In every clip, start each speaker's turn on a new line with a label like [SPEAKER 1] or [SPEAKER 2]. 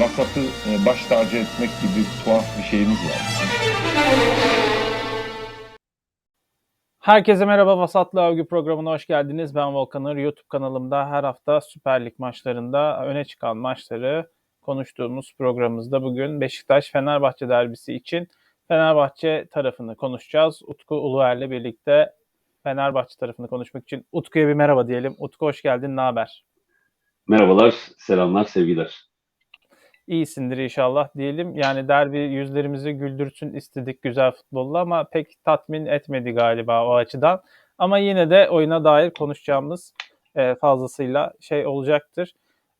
[SPEAKER 1] vasatı e, baş tacı etmek gibi tuhaf bir şeyimiz var.
[SPEAKER 2] Herkese merhaba Vasatlı Övgü programına hoş geldiniz. Ben Volkanır. YouTube kanalımda her hafta Süper Lig maçlarında öne çıkan maçları konuştuğumuz programımızda bugün Beşiktaş-Fenerbahçe derbisi için Fenerbahçe tarafını konuşacağız. Utku Uluer'le birlikte Fenerbahçe tarafını konuşmak için Utku'ya bir merhaba diyelim. Utku hoş geldin, ne haber?
[SPEAKER 3] Merhabalar, selamlar, sevgiler.
[SPEAKER 2] İyisindir inşallah diyelim. Yani derbi yüzlerimizi güldürsün istedik güzel futbolla ama pek tatmin etmedi galiba o açıdan. Ama yine de oyuna dair konuşacağımız e, fazlasıyla şey olacaktır.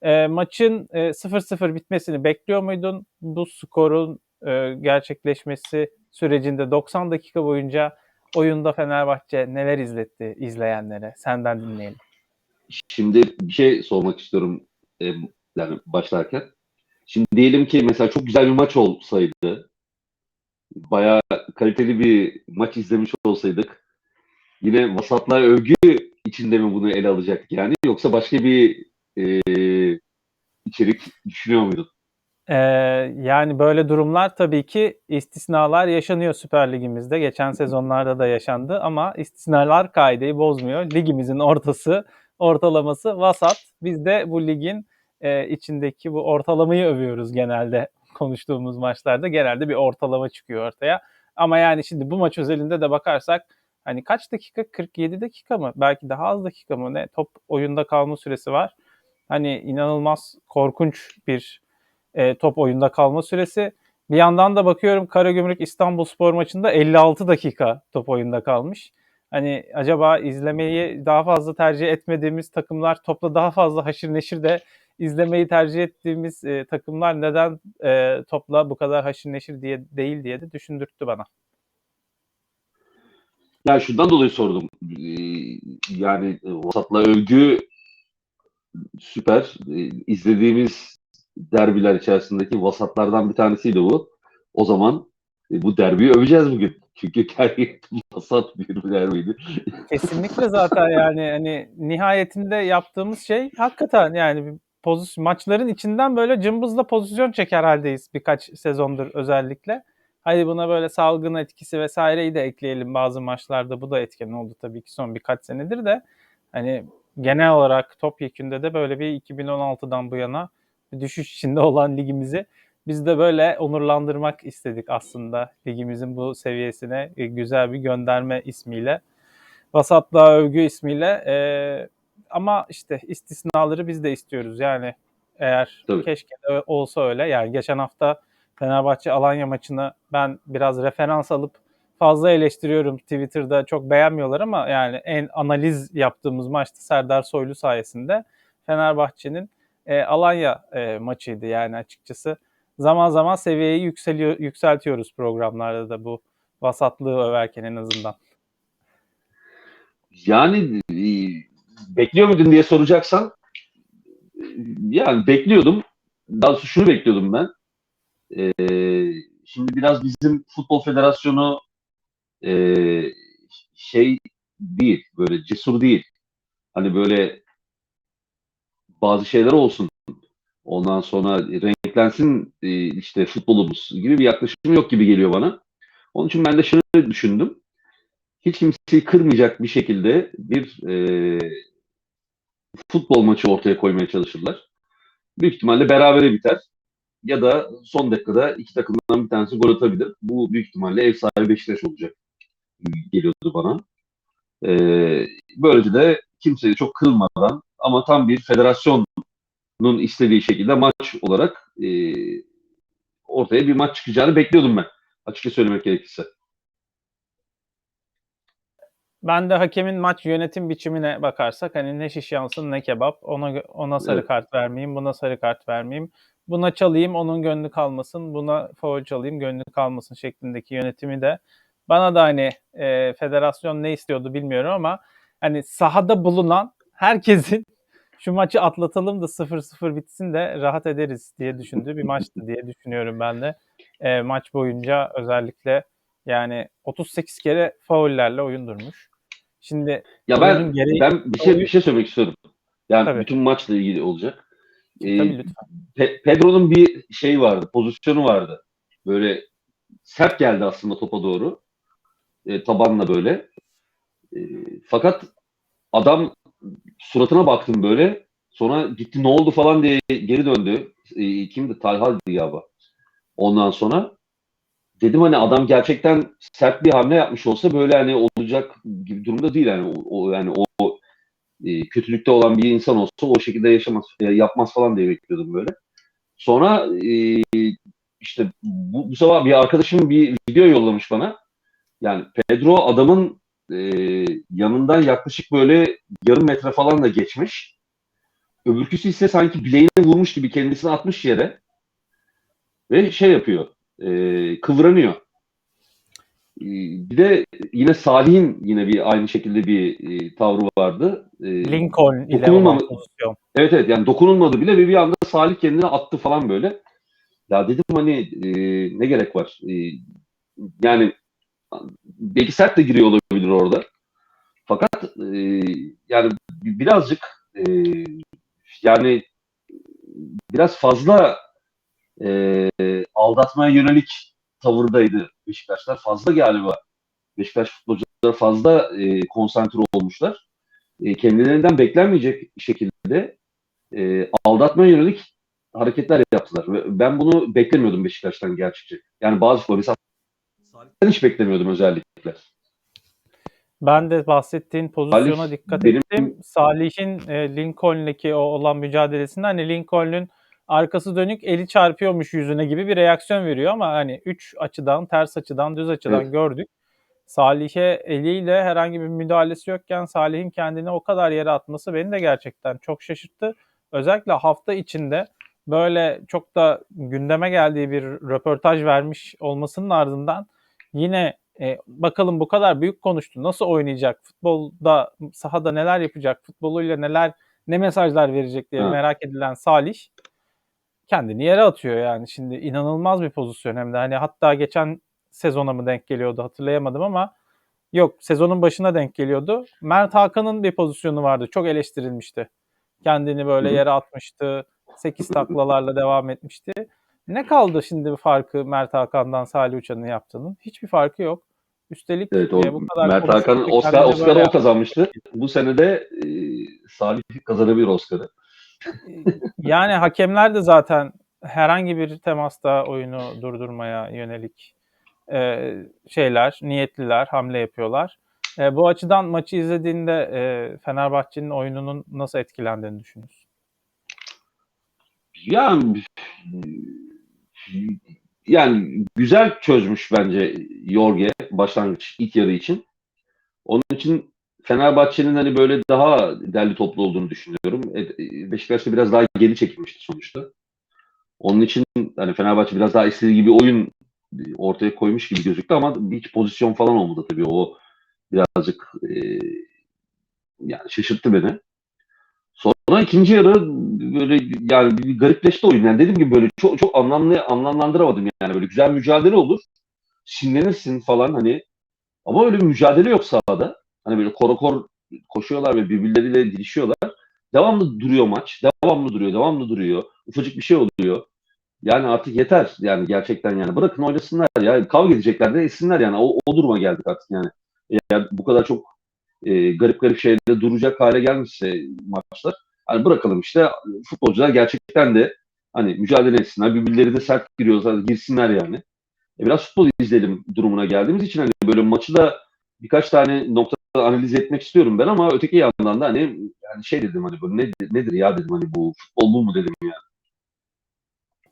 [SPEAKER 2] E, maçın e, 0-0 bitmesini bekliyor muydun? Bu skorun e, gerçekleşmesi sürecinde 90 dakika boyunca oyunda Fenerbahçe neler izletti izleyenlere? Senden dinleyelim.
[SPEAKER 3] Şimdi bir şey sormak istiyorum e, yani başlarken. Şimdi diyelim ki mesela çok güzel bir maç olsaydı, bayağı kaliteli bir maç izlemiş olsaydık, yine vasatlar övgü içinde mi bunu ele alacaktık yani yoksa başka bir e, içerik düşünüyor muydun?
[SPEAKER 2] Ee, yani böyle durumlar tabii ki istisnalar yaşanıyor Süper Ligimizde. Geçen sezonlarda da yaşandı ama istisnalar kaideyi bozmuyor. Ligimizin ortası, ortalaması vasat. Biz de bu ligin e, içindeki bu ortalamayı övüyoruz genelde konuştuğumuz maçlarda. Genelde bir ortalama çıkıyor ortaya. Ama yani şimdi bu maç özelinde de bakarsak hani kaç dakika? 47 dakika mı? Belki daha az dakika mı ne? Top oyunda kalma süresi var. Hani inanılmaz korkunç bir e, top oyunda kalma süresi. Bir yandan da bakıyorum Karagümrük İstanbul Spor maçında 56 dakika top oyunda kalmış. Hani acaba izlemeyi daha fazla tercih etmediğimiz takımlar topla daha fazla haşır neşir de izlemeyi tercih ettiğimiz e, takımlar neden e, topla bu kadar haşır neşir diye değil diye de düşündürttü bana.
[SPEAKER 3] Ya şundan dolayı sordum. Ee, yani vasatla övgü süper. Ee, izlediğimiz derbiler içerisindeki vasatlardan bir tanesiydi bu. O zaman e, bu derbiyi öveceğiz bugün. Çünkü gerçekten vasat bir derbiydi.
[SPEAKER 2] Kesinlikle zaten yani hani nihayetinde yaptığımız şey hakikaten yani pozisyon, maçların içinden böyle cımbızla pozisyon çeker haldeyiz birkaç sezondur özellikle. Hadi buna böyle salgın etkisi vesaireyi de ekleyelim bazı maçlarda. Bu da etken oldu tabii ki son birkaç senedir de. Hani genel olarak topyekünde de böyle bir 2016'dan bu yana düşüş içinde olan ligimizi biz de böyle onurlandırmak istedik aslında ligimizin bu seviyesine güzel bir gönderme ismiyle. Vasatlığa övgü ismiyle. Ee, ama işte istisnaları biz de istiyoruz. Yani eğer
[SPEAKER 3] Tabii.
[SPEAKER 2] keşke de olsa öyle. Yani geçen hafta Fenerbahçe Alanya maçını ben biraz referans alıp fazla eleştiriyorum Twitter'da çok beğenmiyorlar ama yani en analiz yaptığımız maçtı Serdar Soylu sayesinde Fenerbahçe'nin e, Alanya e, maçıydı yani açıkçası. Zaman zaman seviyeyi yükseliyor yükseltiyoruz programlarda da bu vasatlığı överken en azından.
[SPEAKER 3] Yani bekliyor muydun diye soracaksan yani bekliyordum. Daha doğrusu şunu bekliyordum ben. Ee, şimdi biraz bizim futbol federasyonu e, şey değil, böyle cesur değil. Hani böyle bazı şeyler olsun. Ondan sonra renklensin e, işte futbolumuz gibi bir yaklaşım yok gibi geliyor bana. Onun için ben de şunu düşündüm. Hiç kimseyi kırmayacak bir şekilde bir e, futbol maçı ortaya koymaya çalışırlar. Büyük ihtimalle berabere biter. Ya da son dakikada iki takımdan bir tanesi gol atabilir. Bu büyük ihtimalle ev sahibi Beşiktaş olacak geliyordu bana. Ee, böylece de kimseyi çok kırılmadan ama tam bir federasyonun istediği şekilde maç olarak e, ortaya bir maç çıkacağını bekliyordum ben. Açıkça söylemek gerekirse.
[SPEAKER 2] Ben de hakemin maç yönetim biçimine bakarsak hani ne şiş yansın ne kebap. Ona ona sarı
[SPEAKER 3] Evet.
[SPEAKER 2] kart vermeyeyim, buna sarı kart vermeyeyim. Buna çalayım, onun gönlü kalmasın. Buna foul çalayım, gönlü kalmasın şeklindeki yönetimi de bana da hani e, federasyon ne istiyordu bilmiyorum ama hani sahada bulunan herkesin şu maçı atlatalım da 0-0 bitsin de rahat ederiz diye düşündüğü bir maçtı diye düşünüyorum ben de. E, maç boyunca özellikle yani 38 kere faullerle oyun durmuş. Şimdi
[SPEAKER 3] Ya ben
[SPEAKER 2] gereği-
[SPEAKER 3] ben bir şey bir şey söylemek istiyorum. Yani
[SPEAKER 2] Tabii.
[SPEAKER 3] bütün maçla ilgili olacak. Ee,
[SPEAKER 2] Tabii lütfen.
[SPEAKER 3] Pe- Pedro'nun bir şey vardı, pozisyonu vardı. Böyle sert geldi aslında topa doğru. E, tabanla böyle. E, fakat adam suratına baktım böyle. Sonra gitti ne oldu falan diye geri döndü. E, kimdi? Talha'ydı galiba. Ondan sonra dedim hani adam gerçekten sert bir hamle yapmış olsa böyle hani olacak gibi durumda değil yani o, o- yani o e, kötülükte olan bir insan olsa o şekilde yaşamaz e, yapmaz falan diye bekliyordum böyle. Sonra e, işte bu, bu sefer bir arkadaşım bir video yollamış bana. Yani Pedro adamın e, yanından yaklaşık böyle yarım metre falan da geçmiş. Öbürküsü ise sanki bileğine vurmuş gibi kendisini atmış yere. Ve şey yapıyor. E, kıvranıyor. E, bir de yine Salih'in yine bir aynı şekilde bir e, tavrı vardı. E,
[SPEAKER 2] Lincoln ile olan pozisyon.
[SPEAKER 3] Evet evet yani dokunulmadı bile ve bir anda Salih kendini attı falan böyle. Ya dedim hani e, ne gerek var? E, yani belki sert de giriyor olabilir orada. Fakat e, yani birazcık e, yani biraz fazla e, aldatmaya yönelik tavırdaydı Beşiktaşlar. Fazla galiba. Beşiktaş futbolcuları fazla e, konsantre olmuşlar. E, kendilerinden beklenmeyecek şekilde e, aldatmaya yönelik hareketler yaptılar. Ben bunu beklemiyordum Beşiktaş'tan gerçekçi. Yani bazı futbol mesela Salih'ten hiç beklemiyordum özellikle.
[SPEAKER 2] Ben de bahsettiğin pozisyona
[SPEAKER 3] Salih
[SPEAKER 2] dikkat
[SPEAKER 3] benim-
[SPEAKER 2] ettim. Salih'in e, Lincoln'deki o olan mücadelesinde hani Lincoln'ün arkası dönük eli çarpıyormuş yüzüne gibi bir reaksiyon veriyor ama hani üç açıdan, ters açıdan, düz açıdan
[SPEAKER 3] Evet.
[SPEAKER 2] gördük. Salih'e eliyle herhangi bir müdahalesi yokken Salih'in kendini o kadar yere atması beni de gerçekten çok şaşırttı. Özellikle hafta içinde böyle çok da gündeme geldiği bir röportaj vermiş olmasının ardından yine e, bakalım bu kadar büyük konuştu. Nasıl oynayacak? Futbolda sahada neler yapacak? Futboluyla neler ne mesajlar verecek diye
[SPEAKER 3] Ha.
[SPEAKER 2] merak edilen Salih kendini yere atıyor yani. Şimdi inanılmaz bir pozisyon hem de hani hatta geçen sezona mı denk geliyordu hatırlayamadım ama yok sezonun başına denk geliyordu. Mert Hakan'ın bir pozisyonu vardı. Çok eleştirilmişti. Kendini böyle yere atmıştı. 8 taklalarla devam etmişti. Ne kaldı şimdi bir farkı Mert Hakan'dan Salih Uçan'ın yaptığının? Hiçbir farkı yok. Üstelik
[SPEAKER 3] Evet, o
[SPEAKER 2] e, bu kadar
[SPEAKER 3] Mert Hakan Oscar, Oscar'ı o kazanmıştı. Bu sene de e, Salih kazanabilir Oscar'ı.
[SPEAKER 2] Yani hakemler de zaten herhangi bir temasta oyunu durdurmaya yönelik e, şeyler, niyetliler, hamle yapıyorlar. E, bu açıdan maçı izlediğinde e, Fenerbahçe'nin oyununun nasıl etkilendiğini düşünüyorsun?
[SPEAKER 3] Yani yani güzel çözmüş bence Jorge başlangıç ilk yarı için. Onun için Fenerbahçe'nin hani böyle daha derli toplu olduğunu düşünüyorum. E, e, Beşiktaş da biraz daha geri çekilmişti sonuçta. Onun için hani Fenerbahçe biraz daha istediği gibi oyun ortaya koymuş gibi gözüktü ama hiç pozisyon falan olmadı tabii. O birazcık e, yani şaşırttı beni. Sonra ikinci yarı böyle yani bir garipleşti oyun. Yani dediğim gibi böyle çok çok anlamlı anlamlandıramadım yani böyle güzel mücadele olur. Sinirlenirsin falan hani ama öyle bir mücadele yok sahada. Hani böyle korokor koşuyorlar ve birbirleriyle dilişiyorlar. Devamlı duruyor maç. Devamlı duruyor, devamlı duruyor. Ufacık bir şey oluyor. Yani artık yeter yani gerçekten yani. Bırakın oynasınlar ya. Kavga edecekler de etsinler yani. O, o duruma geldik artık yani. Eğer bu kadar çok e, garip garip şeylerde duracak hale gelmişse maçlar. Hani bırakalım işte futbolcular gerçekten de hani mücadele etsinler. Birbirleri de sert giriyorlar, girsinler yani. E, biraz futbol izleyelim durumuna geldiğimiz için hani böyle maçı da birkaç tane noktada analiz etmek istiyorum ben ama öteki yandan da hani yani şey dedim hani böyle nedir, nedir ya dedim hani bu futbol bu mu dedim ya.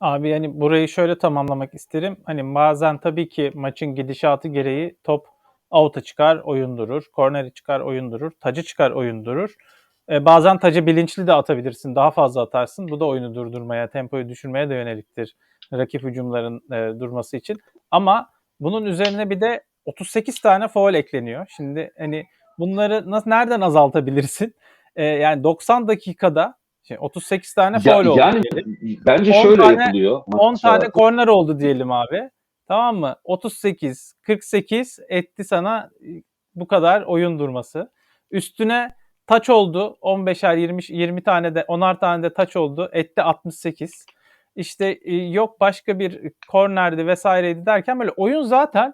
[SPEAKER 2] Abi yani burayı şöyle tamamlamak isterim. Hani bazen tabii ki maçın gidişatı gereği top out'a çıkar, oyun durur. Korneri çıkar, oyun durur. Tacı çıkar, oyun durur. E, bazen tacı bilinçli de atabilirsin. Daha fazla atarsın. Bu da oyunu durdurmaya, tempoyu düşürmeye de yöneliktir. Rakip hücumların e, durması için. Ama bunun üzerine bir de 38 tane foul ekleniyor. Şimdi hani bunları nasıl nereden azaltabilirsin? E, yani 90 dakikada şimdi 38 tane
[SPEAKER 3] Ya-
[SPEAKER 2] foul oldu
[SPEAKER 3] yani
[SPEAKER 2] diyelim.
[SPEAKER 3] bence
[SPEAKER 2] 10
[SPEAKER 3] şöyle
[SPEAKER 2] tane-
[SPEAKER 3] yapılıyor.
[SPEAKER 2] 10
[SPEAKER 3] maç
[SPEAKER 2] tane
[SPEAKER 3] saati.
[SPEAKER 2] korner oldu diyelim abi. Tamam mı? 38, 48 etti sana e, bu kadar oyun durması. Üstüne taç oldu. 15'er 20 20 tane de 10'ar tane de taç oldu. Etti 68. İşte e, yok başka bir kornerdi vesaireydi derken böyle oyun zaten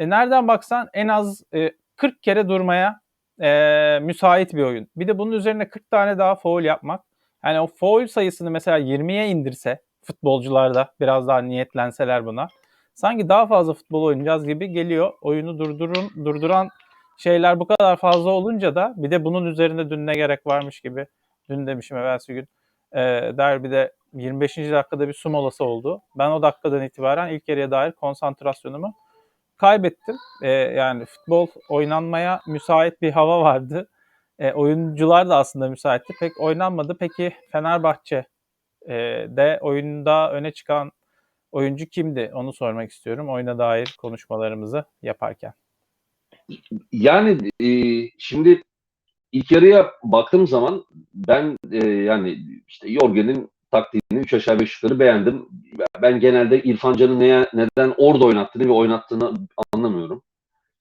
[SPEAKER 2] e, nereden baksan en az e, 40 kere durmaya e, müsait bir oyun. Bir de bunun üzerine 40 tane daha foul yapmak. Yani o foul sayısını mesela 20'ye indirse futbolcular da biraz daha niyetlenseler buna. Sanki daha fazla futbol oynayacağız gibi geliyor. Oyunu durdurun durduran şeyler bu kadar fazla olunca da bir de bunun üzerinde dün ne gerek varmış gibi dün demişim evvelsi gün e, derbide 25. dakikada bir su molası oldu. Ben o dakikadan itibaren ilk yarıya dair konsantrasyonumu kaybettim. E, yani futbol oynanmaya müsait bir hava vardı. E, oyuncular da aslında müsaitti. Pek oynanmadı. Peki Fenerbahçe e, de oyunda öne çıkan oyuncu kimdi? Onu sormak istiyorum. Oyuna dair konuşmalarımızı yaparken.
[SPEAKER 3] Yani e, şimdi ilk yarıya baktığım zaman ben e, yani işte Jorgen'in taktiğini 3 aşağı 5 yukarı beğendim. Ben genelde İrfan Can'ı neye, neden orada oynattığını ve oynattığını anlamıyorum.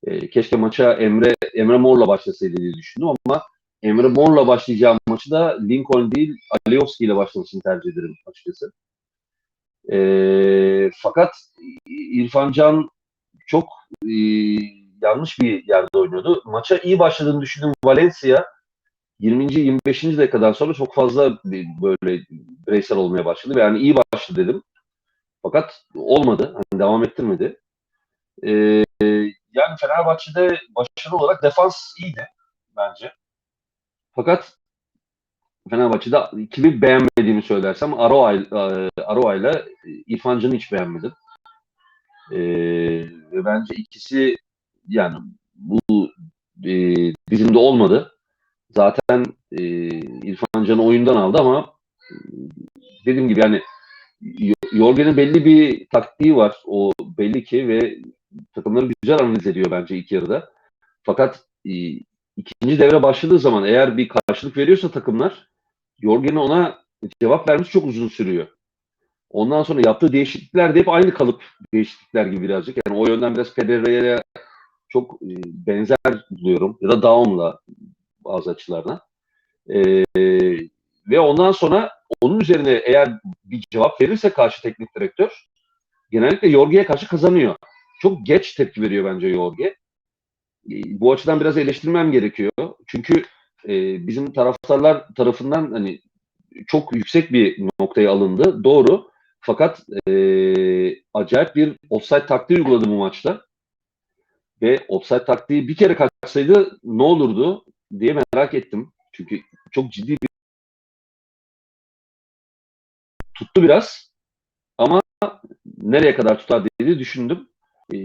[SPEAKER 3] E, keşke maça Emre Emre Mor'la başlasaydı diye düşündüm ama Emre Mor'la başlayacağım maçı da Lincoln değil Alioski ile başlamasını tercih ederim açıkçası. E, fakat İrfan Can çok e, yanlış bir yerde oynuyordu. Maça iyi başladığını düşündüğüm Valencia 20. 25. dakikadan sonra çok fazla böyle bireysel olmaya başladı. Yani iyi başladı dedim. Fakat olmadı. Hani devam ettirmedi. Ee, yani Fenerbahçe'de başarılı olarak defans iyiydi bence. Fakat Fenerbahçe'de kimi beğenmediğimi söylersem Aroa, ile İrfan Can'ı hiç beğenmedim. Ee, bence ikisi yani bu e, bizim de olmadı. Zaten e, İrfan Can'ı oyundan aldı ama dediğim gibi yani Jorgen'in belli bir taktiği var. O belli ki ve takımları güzel analiz ediyor bence ilk yarıda. Fakat e, ikinci devre başladığı zaman eğer bir karşılık veriyorsa takımlar Jorgen'e ona cevap vermesi çok uzun sürüyor. Ondan sonra yaptığı değişiklikler de hep aynı kalıp değişiklikler gibi birazcık. Yani o yönden biraz Federer'e çok e, benzer buluyorum. Ya da Daum'la bazı açılardan. E, ve ondan sonra onun üzerine eğer bir cevap verirse karşı teknik direktör genellikle Yorge'ye karşı kazanıyor. Çok geç tepki veriyor bence Yorge. E, bu açıdan biraz eleştirmem gerekiyor. Çünkü e, bizim taraftarlar tarafından hani çok yüksek bir noktaya alındı. Doğru. Fakat e, acayip bir offside taktiği uyguladı bu maçta. Ve offside taktiği bir kere kaçsaydı ne olurdu diye merak ettim. Çünkü çok ciddi bir tuttu biraz ama nereye kadar tutar diye düşündüm. Ee,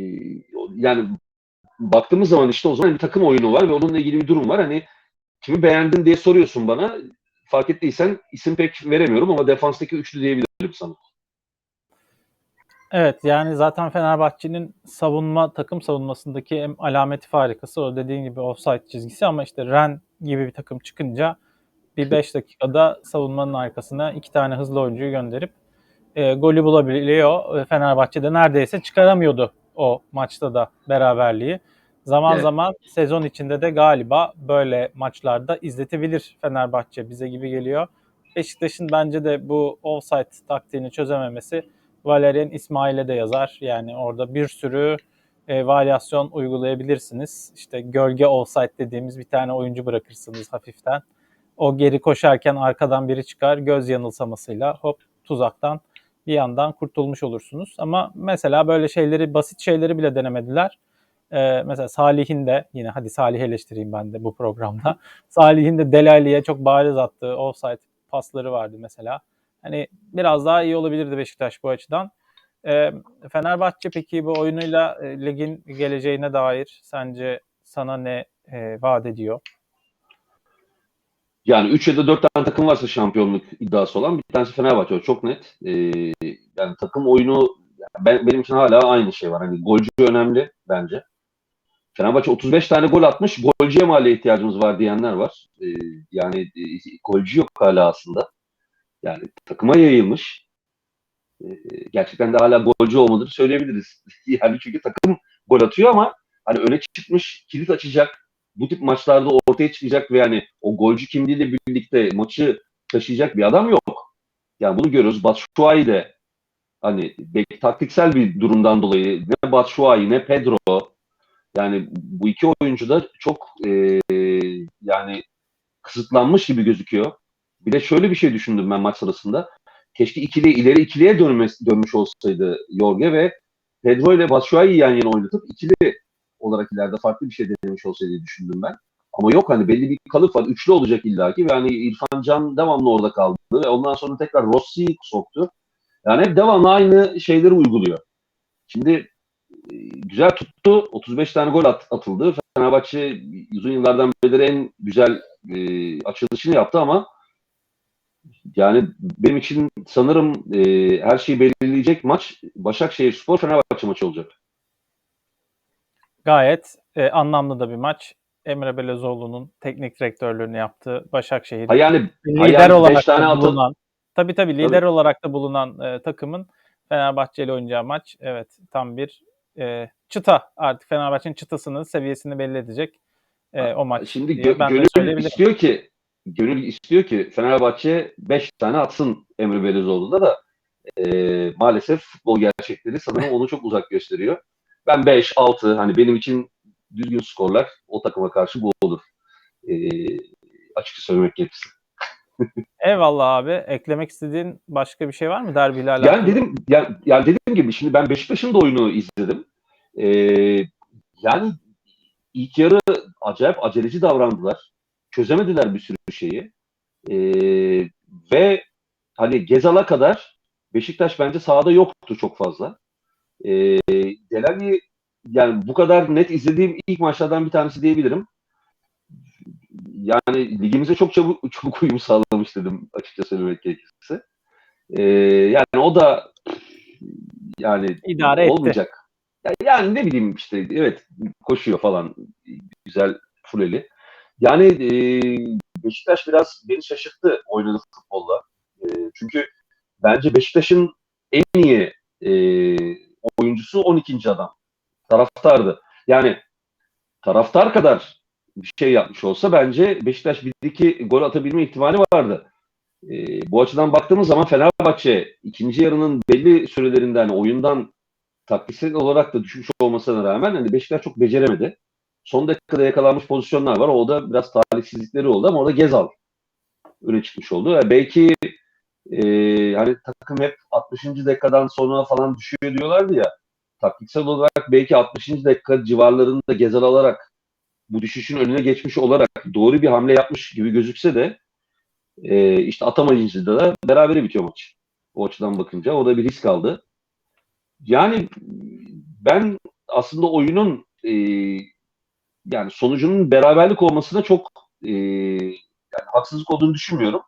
[SPEAKER 3] yani baktığımız zaman işte o zaman bir takım oyunu var ve onunla ilgili bir durum var. Hani kimi beğendin diye soruyorsun bana. Fark ettiysen isim pek veremiyorum ama defanstaki üçlü diyebilirim sana.
[SPEAKER 2] Evet yani zaten Fenerbahçe'nin savunma takım savunmasındaki alameti farikası o dediğin gibi offside çizgisi ama işte Ren gibi bir takım çıkınca bir 5 dakikada savunmanın arkasına iki tane hızlı oyuncuyu gönderip e, golü bulabiliyor. E, Fenerbahçe'de neredeyse çıkaramıyordu o maçta da beraberliği. Zaman
[SPEAKER 3] Evet.
[SPEAKER 2] zaman sezon içinde de galiba böyle maçlarda izletebilir Fenerbahçe bize gibi geliyor. Beşiktaş'ın bence de bu offside taktiğini çözememesi Valerian İsmail'e de yazar. Yani orada bir sürü e, varyasyon uygulayabilirsiniz. İşte gölge offside dediğimiz bir tane oyuncu bırakırsınız hafiften. O geri koşarken arkadan biri çıkar göz yanılsamasıyla hop tuzaktan bir yandan kurtulmuş olursunuz. Ama mesela böyle şeyleri basit şeyleri bile denemediler. Ee, mesela Salih'in de yine hadi Salih eleştireyim ben de bu programda. Salih'in de Delali'ye çok bariz attığı offside pasları vardı mesela. Hani biraz daha iyi olabilirdi Beşiktaş bu açıdan. Ee, Fenerbahçe peki bu oyunuyla e, ligin geleceğine dair sence sana ne e, vaat ediyor?
[SPEAKER 3] Yani 3 ya da 4 tane takım varsa şampiyonluk iddiası olan bir tanesi Fenerbahçe. O çok net. Ee, yani takım oyunu ben, benim için hala aynı şey var. Hani golcü önemli bence. Fenerbahçe 35 tane gol atmış. Golcüye mi hala ihtiyacımız var diyenler var. Ee, yani e, golcü yok hala aslında. Yani takıma yayılmış. Ee, gerçekten de hala golcü olmadığını söyleyebiliriz. yani çünkü takım gol atıyor ama hani öne çıkmış, kilit açacak bu tip maçlarda ortaya çıkacak ve yani o golcü kimliğiyle birlikte maçı taşıyacak bir adam yok. Yani bunu görüyoruz. Batshuayi de hani taktiksel bir durumdan dolayı ne Batshuayi ne Pedro yani bu iki oyuncu da çok e, yani kısıtlanmış gibi gözüküyor. Bir de şöyle bir şey düşündüm ben maç sırasında. Keşke ikili ileri ikiliye dönmesi, dönmüş olsaydı Jorge ve Pedro ile Batshuayi'yi yan yana oynatıp ikili olarak ileride farklı bir şey denemiş olsaydı düşündüm ben. Ama yok hani belli bir kalıp var. Üçlü olacak illaki ve hani İrfan Can devamlı orada kaldı ve ondan sonra tekrar Rossi'yi soktu. Yani hep devamlı aynı şeyleri uyguluyor. Şimdi e, güzel tuttu. 35 tane gol at- atıldı. Fenerbahçe uzun yıllardan beri en güzel e, açılışını yaptı ama yani benim için sanırım e, her şeyi belirleyecek maç Başakşehir Spor Fenerbahçe maçı olacak.
[SPEAKER 2] Gayet e, anlamlı da bir maç. Emre Belözoğlu'nun teknik direktörlüğünü yaptığı Başakşehir
[SPEAKER 3] Ha yani,
[SPEAKER 2] lider
[SPEAKER 3] yani
[SPEAKER 2] olarak
[SPEAKER 3] tane
[SPEAKER 2] da bulunan tabii tabii lider
[SPEAKER 3] Tabii.
[SPEAKER 2] olarak da bulunan e, takımın Fenerbahçe ile oynayacağı maç evet tam bir e, çıta artık Fenerbahçe'nin çıtasını seviyesini belli edecek e, o maç.
[SPEAKER 3] Şimdi gö-
[SPEAKER 2] ben
[SPEAKER 3] gönül istiyor ki gönül istiyor ki Fenerbahçe 5 tane atsın Emre Belözoğlu'na da e, maalesef futbol gerçekleri sanırım onu çok uzak gösteriyor. Ben 5 6 hani benim için düzgün skorlar o takıma karşı bu olur. E, açıkça söylemek gerekirse.
[SPEAKER 2] Eyvallah abi. Eklemek istediğin başka bir şey var mı derbiyle alakalı?
[SPEAKER 3] Yani dedim yani, yani dediğim gibi şimdi ben Beşiktaş'ın da oyunu izledim. Ee, yani ilk yarı acayip aceleci davrandılar. Çözemediler bir sürü şeyi. Ee, ve hani Gezal'a kadar Beşiktaş bence sahada yoktu çok fazla. Ee, Delali yani bu kadar net izlediğim ilk maçlardan bir tanesi diyebilirim. Yani ligimize çok çabuk çok uyum sağlamış dedim açıkça söylemek gerekirse. Ee, yani o da yani
[SPEAKER 2] İdare etti.
[SPEAKER 3] olmayacak. Ya- Yani ne bileyim işte evet koşuyor falan güzel fuleli. Yani e, Beşiktaş biraz beni şaşırttı oynadığı futbolla. E, çünkü bence Beşiktaş'ın en iyi e, oyuncusu 12. adam. Taraftardı. Yani taraftar kadar bir şey yapmış olsa bence Beşiktaş 1-2 gol atabilme ihtimali vardı. E, bu açıdan baktığımız zaman Fenerbahçe ikinci yarının belli sürelerinden oyundan taktiksel olarak da düşmüş olmasına rağmen hani Beşiktaş çok beceremedi. Son dakikada yakalanmış pozisyonlar var. O da biraz talihsizlikleri oldu ama orada Gezal öne çıkmış oldu. Yani belki e, hani takım hep 60. dakikadan sonra falan düşüyor diyorlardı ya. Taktiksel olarak belki 60. dakika civarlarında Gezal alarak bu düşüşün önüne geçmiş olarak doğru bir hamle yapmış gibi gözükse de e, işte atamayınca da berabere bitiyor maç. O açıdan bakınca o da bir risk aldı. Yani ben aslında oyunun e, yani sonucunun beraberlik olmasına çok e, yani haksızlık olduğunu düşünmüyorum.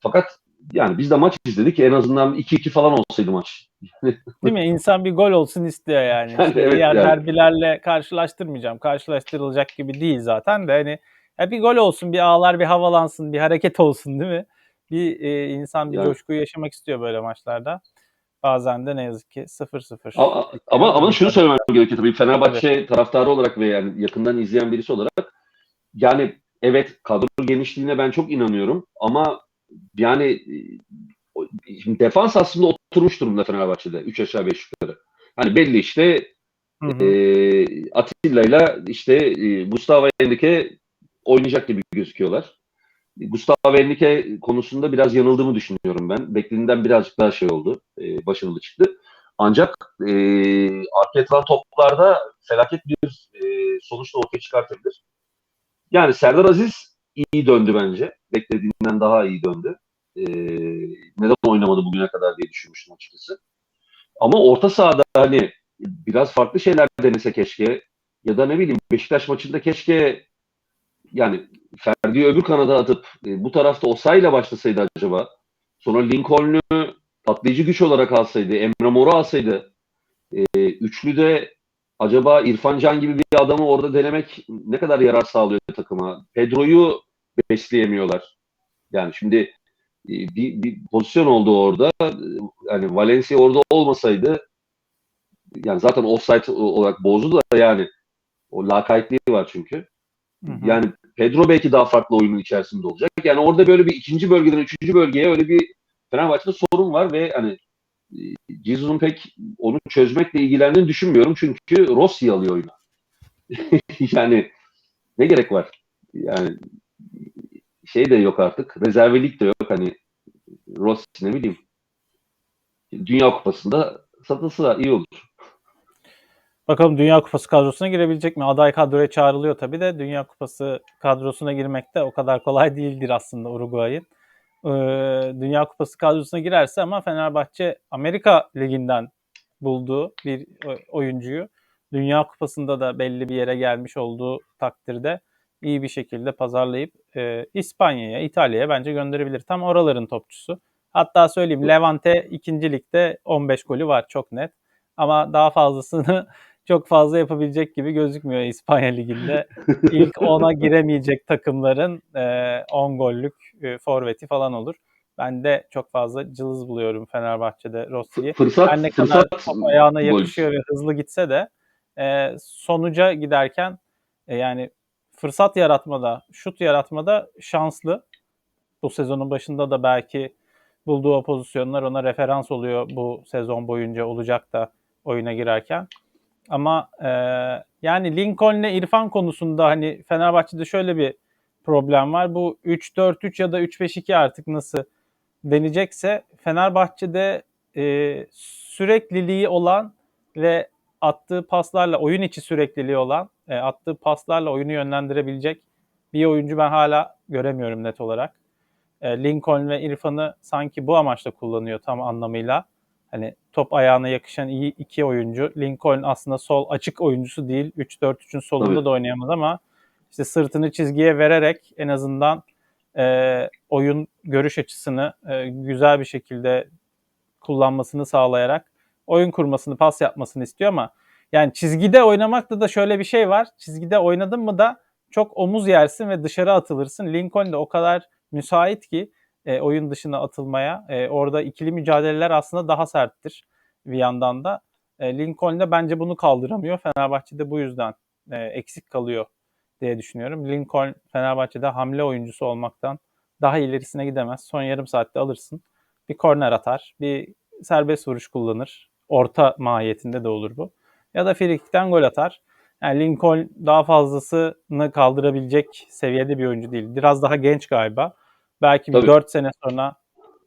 [SPEAKER 3] Fakat yani biz de maç izledik. En azından 2-2 falan olsaydı maç.
[SPEAKER 2] Değil mi? İnsan bir gol olsun istiyor yani.
[SPEAKER 3] Yani evet
[SPEAKER 2] diğer
[SPEAKER 3] yani.
[SPEAKER 2] derbilerle karşılaştırmayacağım. Karşılaştırılacak gibi değil zaten de hani ya bir gol olsun, bir ağlar, bir havalansın, bir hareket olsun değil mi? Bir e, insan bir
[SPEAKER 3] Yani.
[SPEAKER 2] coşkuyu yaşamak istiyor böyle maçlarda. Bazen de ne yazık ki 0-0.
[SPEAKER 3] Ama ama, ama şunu söylemem gerekiyor tabii Fenerbahçe taraftarı olarak ve yani yakından izleyen birisi olarak yani evet kadro genişliğine ben çok inanıyorum ama yani e, defans aslında oturmuş durumda Fenerbahçe'de 3 aşağı 5 yukarı. Hani belli işte
[SPEAKER 2] Hı hı.
[SPEAKER 3] e, Atilla'yla işte e, Gustavo Henrique oynayacak gibi gözüküyorlar. Gustavo Henrique konusunda biraz yanıldığımı düşünüyorum ben. Beklediğimden birazcık daha şey oldu. E, başarılı çıktı. Ancak e, arka atılan toplarda felaket bir e, sonuç da ortaya çıkartabilir. Yani Serdar Aziz iyi döndü bence. Beklediğimden daha iyi döndü. E, neden oynamadı bugüne kadar diye düşünmüştüm açıkçası. Ama orta sahada hani biraz farklı şeyler denese keşke. Ya da ne bileyim Beşiktaş maçında keşke yani Ferdi'yi öbür kanada atıp e, bu tarafta Osay'la başlasaydı acaba. Sonra Lincoln'u patlayıcı güç olarak alsaydı, Emre Mor'u alsaydı. E, üçlü de acaba İrfan Can gibi bir adamı orada denemek ne kadar yarar sağlıyor takıma? Pedro'yu besleyemiyorlar. Yani şimdi e, bir, bir pozisyon oldu orada. Yani Valencia orada olmasaydı yani zaten offside olarak bozdu da yani o lakaytlığı var çünkü.
[SPEAKER 2] Hı hı.
[SPEAKER 3] Yani Pedro belki daha farklı oyunun içerisinde olacak. Yani orada böyle bir ikinci bölgeden üçüncü bölgeye öyle bir Fenerbahçe'de sorun var ve hani e, Jesus'un pek onu çözmekle ilgilendiğini düşünmüyorum. Çünkü Rossi alıyor oyunu. yani ne gerek var? Yani şey de yok artık. Rezervelik de yok. Hani Rossi ne bileyim. Dünya Kupası'nda satılsa iyi olur.
[SPEAKER 2] Bakalım Dünya Kupası kadrosuna girebilecek mi? Aday kadroya çağrılıyor tabii de Dünya Kupası kadrosuna girmek de o kadar kolay değildir aslında Uruguay'ın. Ee, Dünya Kupası kadrosuna girerse ama Fenerbahçe Amerika Ligi'nden bulduğu bir oyuncuyu Dünya Kupası'nda da belli bir yere gelmiş olduğu takdirde iyi bir şekilde pazarlayıp e, İspanya'ya, İtalya'ya bence gönderebilir. Tam oraların topçusu. Hatta söyleyeyim Levante ikinci ligde 15 golü var çok net. Ama daha fazlasını çok fazla yapabilecek gibi gözükmüyor İspanya Ligi'nde. İlk 10'a giremeyecek takımların e, 10 gollük e, forveti falan olur. Ben de çok fazla cılız buluyorum Fenerbahçe'de Rossi'yi.
[SPEAKER 3] Fırsat,
[SPEAKER 2] Her ne kadar
[SPEAKER 3] fırsat
[SPEAKER 2] top ayağına yakışıyor ve hızlı gitse de e, sonuca giderken e, yani fırsat yaratmada, şut yaratmada şanslı. Bu sezonun başında da belki bulduğu o pozisyonlar ona referans oluyor bu sezon boyunca olacak da oyuna girerken. Ama e, yani Lincoln'le İrfan konusunda hani Fenerbahçe'de şöyle bir problem var. Bu 3-4-3 ya da 3-5-2 artık nasıl denecekse Fenerbahçe'de e, sürekliliği olan ve attığı paslarla oyun içi sürekliliği olan, e, attığı paslarla oyunu yönlendirebilecek bir oyuncu ben hala göremiyorum net olarak. E, Lincoln ve İrfan'ı sanki bu amaçla kullanıyor tam anlamıyla. Hani top ayağına yakışan iyi iki oyuncu. Lincoln aslında sol açık oyuncusu değil. 3-4-3'ün solunda
[SPEAKER 3] Tabii.
[SPEAKER 2] da oynayamaz ama işte sırtını çizgiye vererek en azından e, oyun görüş açısını e, güzel bir şekilde kullanmasını sağlayarak oyun kurmasını, pas yapmasını istiyor ama yani çizgide oynamakta da şöyle bir şey var. Çizgide oynadın mı da çok omuz yersin ve dışarı atılırsın. Lincoln de o kadar müsait ki e, oyun dışına atılmaya. E, orada ikili mücadeleler aslında daha serttir bir yandan da. E, Lincoln de bence bunu kaldıramıyor. Fenerbahçe'de bu yüzden e, eksik kalıyor diye düşünüyorum. Lincoln Fenerbahçe'de hamle oyuncusu olmaktan daha ilerisine gidemez. Son yarım saatte alırsın. Bir korner atar, bir serbest vuruş kullanır. Orta mahiyetinde de olur bu. Ya da frikikten gol atar. Yani Lincoln daha fazlasını kaldırabilecek seviyede bir oyuncu değil. Biraz daha genç galiba. Belki bir
[SPEAKER 3] Tabii.
[SPEAKER 2] 4 sene sonra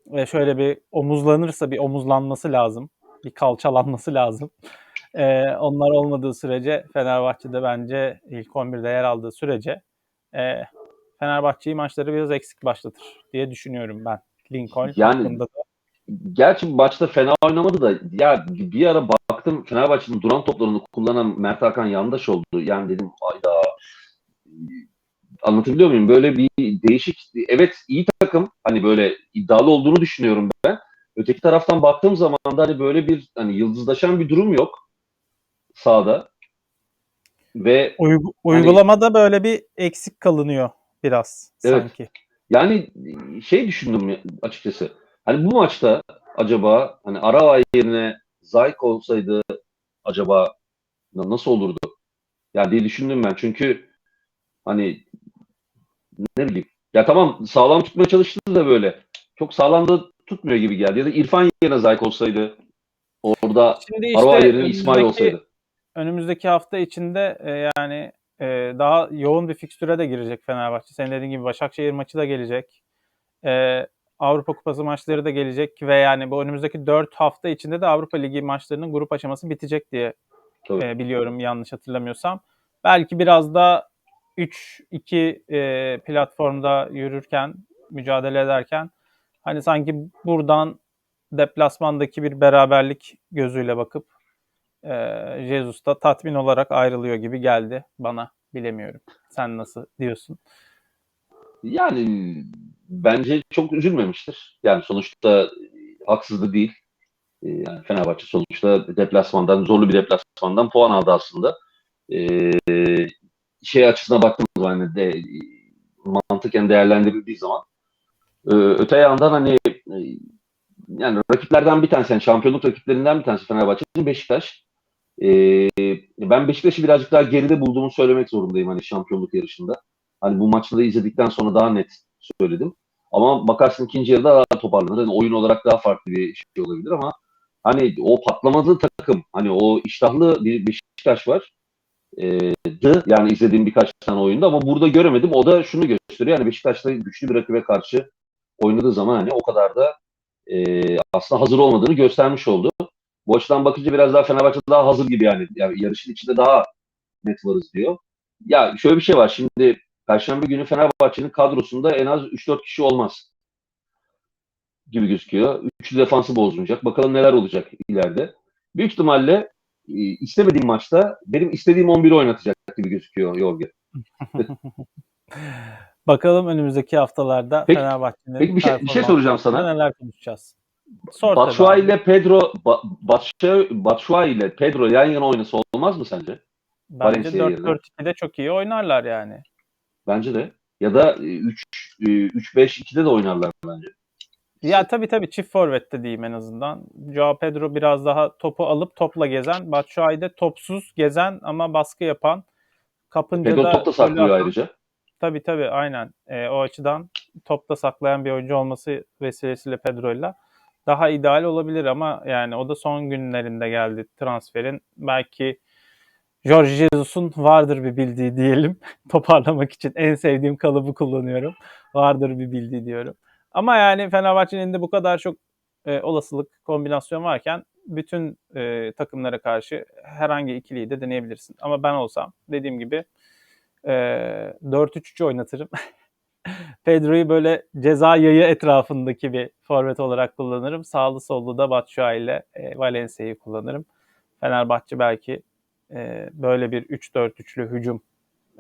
[SPEAKER 2] ve şöyle bir omuzlanırsa bir omuzlanması lazım. Bir kalçalanması lazım. Ee, onlar olmadığı sürece Fenerbahçe'de bence ilk 11'de yer aldığı sürece e, Fenerbahçe'yi maçları biraz eksik başlatır diye düşünüyorum ben. Lincoln
[SPEAKER 3] Yani-
[SPEAKER 2] hakkında da.
[SPEAKER 3] Gerçi maçta fena oynamadı da ya bir ara baktım Fenerbahçe'nin duran toplarını kullanan Mert Hakan yandaş oldu. Yani dedim anlatabiliyor muyum? Böyle bir değişik evet iyi takım hani böyle iddialı olduğunu düşünüyorum ben. Öteki taraftan baktığım zaman da hani böyle bir hani yıldızlaşan bir durum yok sahada. Ve
[SPEAKER 2] Uygu- uygulamada böyle bir eksik kalınıyor biraz
[SPEAKER 3] Evet.
[SPEAKER 2] sanki.
[SPEAKER 3] Yani şey düşündüm açıkçası. Hani bu maçta acaba hani Arava yerine Zayk olsaydı acaba na- nasıl olurdu? Ya diye düşündüm ben. Çünkü hani ne bileyim. Ya tamam sağlam tutmaya çalıştı da böyle. Çok sağlam da tutmuyor gibi geldi. Ya da İrfan yerine Zayk olsaydı orada
[SPEAKER 2] Şimdi işte
[SPEAKER 3] yerine İsmail olsaydı.
[SPEAKER 2] önümüzdeki hafta içinde e, yani e, daha yoğun bir fikstüre de girecek Fenerbahçe. Senin dediğin gibi Başakşehir maçı da gelecek. E, Avrupa Kupası maçları da gelecek ve yani bu önümüzdeki 4 hafta içinde de Avrupa Ligi maçlarının grup aşaması bitecek diye
[SPEAKER 3] Tabii.
[SPEAKER 2] e, biliyorum yanlış hatırlamıyorsam. Belki biraz da 3-2 e, platformda yürürken, mücadele ederken hani sanki buradan deplasmandaki bir beraberlik gözüyle bakıp e, Jesus da tatmin olarak ayrılıyor gibi geldi bana. Bilemiyorum. Sen nasıl diyorsun?
[SPEAKER 3] Yani bence çok üzülmemiştir. Yani sonuçta haksız değil. Ee, Yani Fenerbahçe sonuçta deplasmandan, zorlu bir deplasmandan puan aldı aslında. Ee, şey açısına baktığımız zaman hani de mantıken değerlendirildiği zaman Ee, öte yandan hani e, yani rakiplerden bir tanesi, yani şampiyonluk rakiplerinden bir tanesi Fenerbahçe'nin Beşiktaş. Ee, ben Beşiktaş'ı birazcık daha geride bulduğumu söylemek zorundayım hani şampiyonluk yarışında. Hani bu maçları izledikten sonra daha net söyledim. Ama bakarsın ikinci yarıda daha toparlanır. Hani oyun olarak daha farklı bir şey olabilir ama hani o patlamalı takım, hani o iştahlı bir Beşiktaş var. Dı. yani izlediğim birkaç tane oyunda ama burada göremedim. O da şunu gösteriyor. Yani Beşiktaş'ta güçlü bir rakibe karşı oynadığı zaman hani o kadar da e, aslında hazır olmadığını göstermiş oldu. Bu açıdan bakınca biraz daha Fenerbahçe daha hazır gibi yani. yani yarışın içinde daha net varız diyor. Ya şöyle bir şey var. Şimdi Perşembe günü Fenerbahçe'nin kadrosunda en az 3-4 kişi olmaz gibi gözüküyor. Üçlü defansı bozmayacak. Bakalım neler olacak ileride. Büyük ihtimalle e, istemediğim maçta benim istediğim 11'i oynatacak gibi gözüküyor Yorge.
[SPEAKER 2] Bakalım önümüzdeki haftalarda
[SPEAKER 3] Peki-
[SPEAKER 2] Fenerbahçe'nin
[SPEAKER 3] peki bir şey- bir şey soracağım sana.
[SPEAKER 2] Neler konuşacağız? Sor
[SPEAKER 3] Batshuayi ile Pedro Ba- Batshuayi ile Pedro yan yana oynasa olmaz mı sence?
[SPEAKER 2] Bence
[SPEAKER 3] Valencia yerine.
[SPEAKER 2] 4-4-2'de çok iyi oynarlar yani.
[SPEAKER 3] Bence de. Ya da e, 3 3-5-2'de de oynarlar bence.
[SPEAKER 2] Ya tabii tabii çift forvette diyeyim en azından. Joao Pedro biraz daha topu alıp topla gezen. Batshuayi de topsuz gezen ama baskı yapan. Kapınca
[SPEAKER 3] Pedro
[SPEAKER 2] da
[SPEAKER 3] top da saklıyor ayrıca.
[SPEAKER 2] Tabii tabii aynen. Ee, o açıdan topta saklayan bir oyuncu olması vesilesiyle Pedro'yla daha ideal olabilir ama yani o da son günlerinde geldi transferin. Belki Jorge Jesus'un vardır bir bildiği diyelim. Toparlamak için en sevdiğim kalıbı kullanıyorum. Vardır bir bildiği diyorum. Ama yani Fenerbahçe'nin de bu kadar çok e, olasılık, kombinasyon varken bütün e, takımlara karşı herhangi ikiliyi de deneyebilirsin. Ama ben olsam dediğim gibi e, 4-3-3 oynatırım. Pedro'yu böyle ceza yayı etrafındaki bir forvet olarak kullanırım. Sağlı sollu da Batshuayi ile e, Valencia'yı kullanırım. Fenerbahçe belki e, böyle bir 3-4-3'lü hücum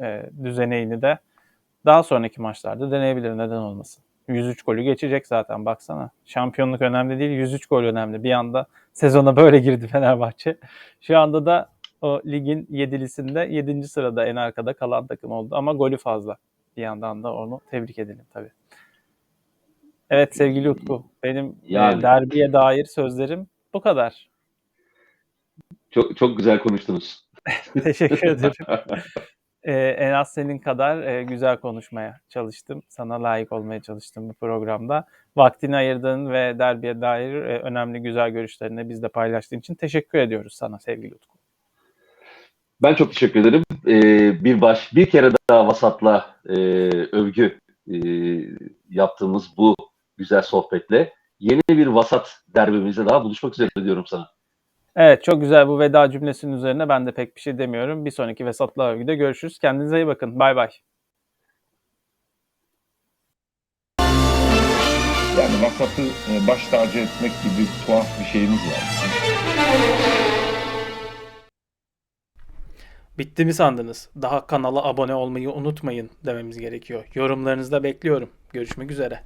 [SPEAKER 2] e, düzeneğini de daha sonraki maçlarda deneyebilir. Neden olmasın? 103 golü geçecek zaten baksana. Şampiyonluk önemli değil, 103 gol önemli. Bir anda sezona böyle girdi Fenerbahçe. Şu anda da o ligin yedilisinde 7. sırada en arkada kalan takım oldu ama golü fazla. Bir yandan da onu tebrik edelim tabii. Evet sevgili Utku, benim e,
[SPEAKER 3] Yani.
[SPEAKER 2] derbiye dair sözlerim bu kadar.
[SPEAKER 3] Çok çok güzel konuştunuz.
[SPEAKER 2] Teşekkür ederim. Ee, en az senin kadar e, güzel konuşmaya çalıştım. Sana layık olmaya çalıştım bu programda. Vaktini ayırdığın ve derbiye dair e, önemli güzel görüşlerini bizle paylaştığın için teşekkür ediyoruz sana sevgili Utku.
[SPEAKER 3] Ben çok teşekkür ederim. Ee, bir baş, bir kere daha vasatla e, övgü e, yaptığımız bu güzel sohbetle yeni bir vasat derbimizde daha buluşmak üzere diyorum sana.
[SPEAKER 2] Evet çok güzel bu veda cümlesinin üzerine ben de pek bir şey demiyorum. Bir sonraki Vesat'la övgüde görüşürüz. Kendinize iyi bakın. Bay bay.
[SPEAKER 1] Yani vasatı e, baş tacı etmek gibi tuhaf bir şeyimiz var.
[SPEAKER 2] Bitti mi sandınız? Daha kanala abone olmayı unutmayın dememiz gerekiyor. Yorumlarınızı da bekliyorum. Görüşmek üzere.